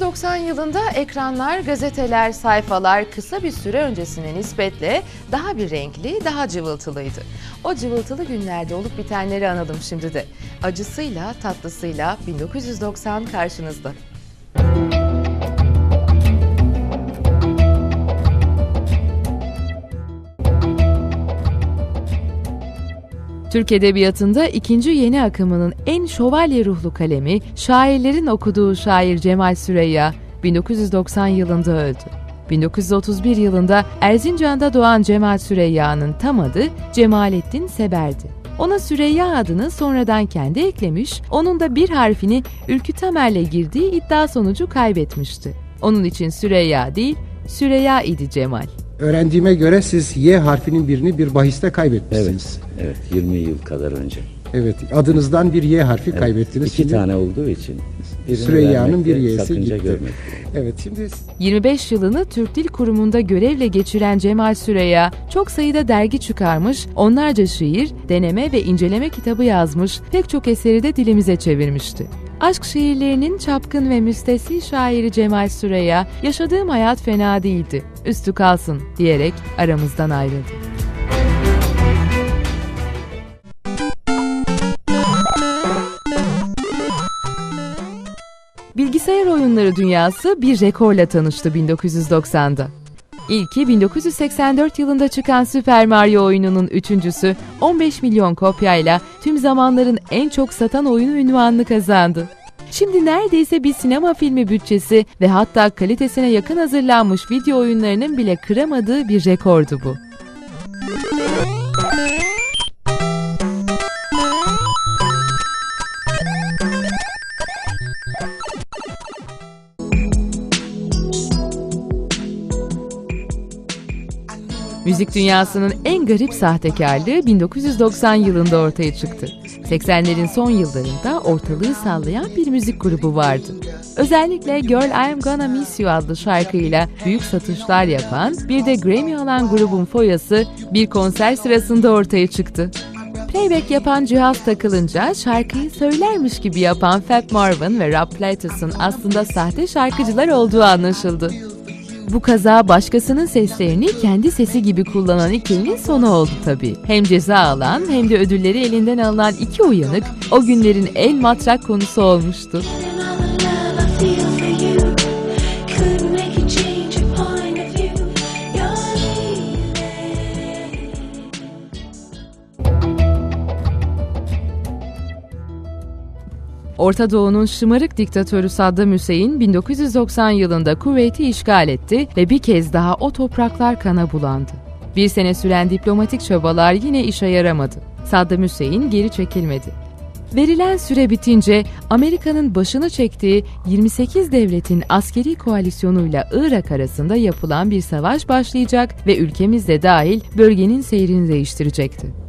1990 yılında ekranlar, gazeteler, sayfalar kısa bir süre öncesine nispetle daha bir renkli, daha cıvıltılıydı. O cıvıltılı günlerde olup bitenleri analım şimdi de. Acısıyla, tatlısıyla 1990 karşınızda. Türk Edebiyatı'nda ikinci yeni akımının en şövalye ruhlu kalemi, şairlerin okuduğu şair Cemal Süreyya 1990 yılında öldü. 1931 yılında Erzincan'da doğan Cemal Süreyya'nın tam adı Cemalettin Seber'di. Ona Süreyya adını sonradan kendi eklemiş, onun da bir harfini Ülkü Tamer'le girdiği iddia sonucu kaybetmişti. Onun için Süreyya değil, Süreyya idi Cemal. Öğrendiğime göre siz Y harfinin birini bir bahiste kaybetmişsiniz. Evet, evet 20 yıl kadar önce. Evet. Adınızdan bir Y harfi Evet, kaybettiniz. İki Şimdi tane olduğu için. Süreyya'nın bir Y'si gitti. görmedim. Evet şimdi 25 yılını Türk Dil Kurumu'nda görevle geçiren Cemal Süreya, çok sayıda dergi çıkarmış, onlarca şiir, deneme ve inceleme kitabı yazmış, pek çok eseri de dilimize çevirmişti. Aşk şiirlerinin çapkın ve müstesni şairi Cemal Süreya, yaşadığım hayat fena değildi, üstü kalsın diyerek aramızdan ayrıldı. Bilgisayar oyunları dünyası bir rekorla tanıştı 1990'da. İlki 1984 yılında çıkan Super Mario oyununun üçüncüsü 15 milyon kopyayla tüm zamanların en çok satan oyunu ünvanını kazandı. Şimdi neredeyse bir sinema filmi bütçesi ve hatta kalitesine yakın hazırlanmış video oyunlarının bile kıramadığı bir rekordu bu. Müzik dünyasının en garip sahtekarlığı 1990 yılında ortaya çıktı. 80'lerin son yıllarında ortalığı sallayan bir müzik grubu vardı. Özellikle Girl I'm Gonna Miss You adlı şarkıyla büyük satışlar yapan bir de Grammy alan grubun foyası bir konser sırasında ortaya çıktı. Playback yapan cihaz takılınca şarkıyı söylermiş gibi yapan Fat Marvin ve Rob Plattus'un aslında sahte şarkıcılar olduğu anlaşıldı. Bu kaza başkasının seslerini kendi sesi gibi kullanan ikilinin sonu oldu tabii. Hem ceza alan hem de ödülleri elinden alınan iki uyanık o günlerin en matrak konusu olmuştu. Orta Doğu'nun şımarık diktatörü Saddam Hüseyin 1990 yılında Kuveyt'i işgal etti ve bir kez daha o topraklar kana bulandı. Bir sene süren diplomatik çabalar yine işe yaramadı. Saddam Hüseyin geri çekilmedi. Verilen süre bitince Amerika'nın başını çektiği 28 devletin askeri koalisyonuyla Irak arasında yapılan bir savaş başlayacak ve ülkemiz de dahil bölgenin seyrini değiştirecekti.